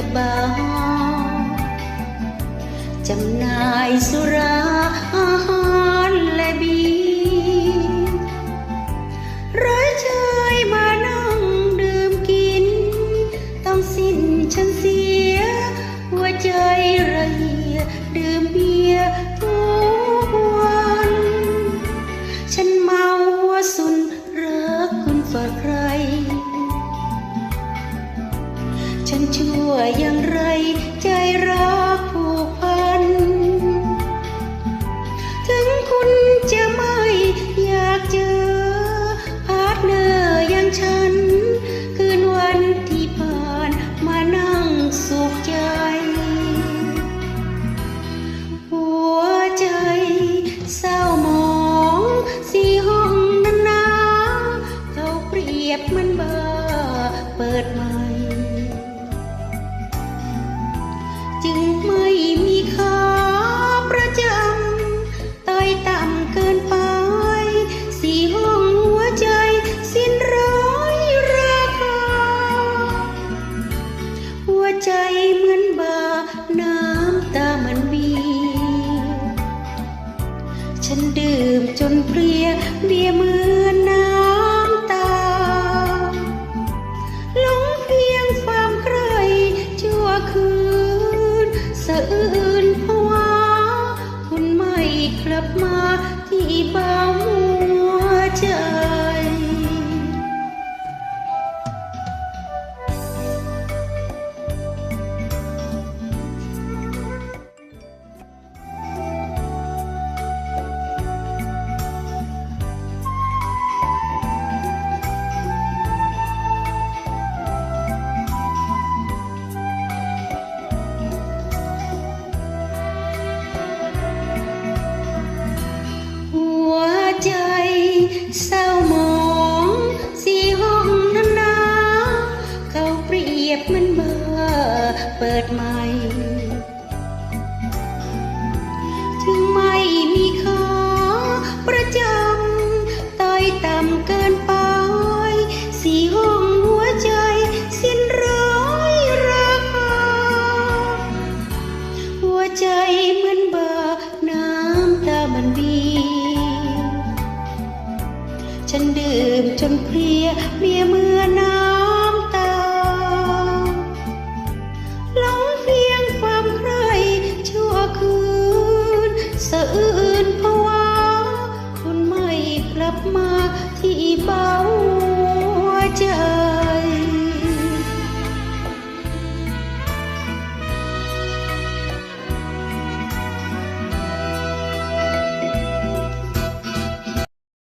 กระบาจำหน่ายสุราอาหารและเบียร์ร้อยชายมานั่งดื่มกิน ต้องสิ้นฉันเสียหัวใจระเหียดื่มเบียร์ ฉันชั่วอย่างไรใจรักผูก จึงไม่มีค่าประจำต้อยต่ำเกินไป สีห้องหัวใจสิ้นร้อยราคา หัวใจเหมือนบา น้ำตาเหมันมีฉันดื่มจนเพลียเบียเหมือนน้ำ อื่นภาวะคุณไม่กลับมาที่บ้าน เปิดใหม่ ถึงไม่มีค่าประจำต้อยต่ำเกินไป สีห้องหัวใจ สิ้นร้อยราคา หัวใจเหมือนบาน้ำตามันบีฉันดื่มจนเพลียเบียมื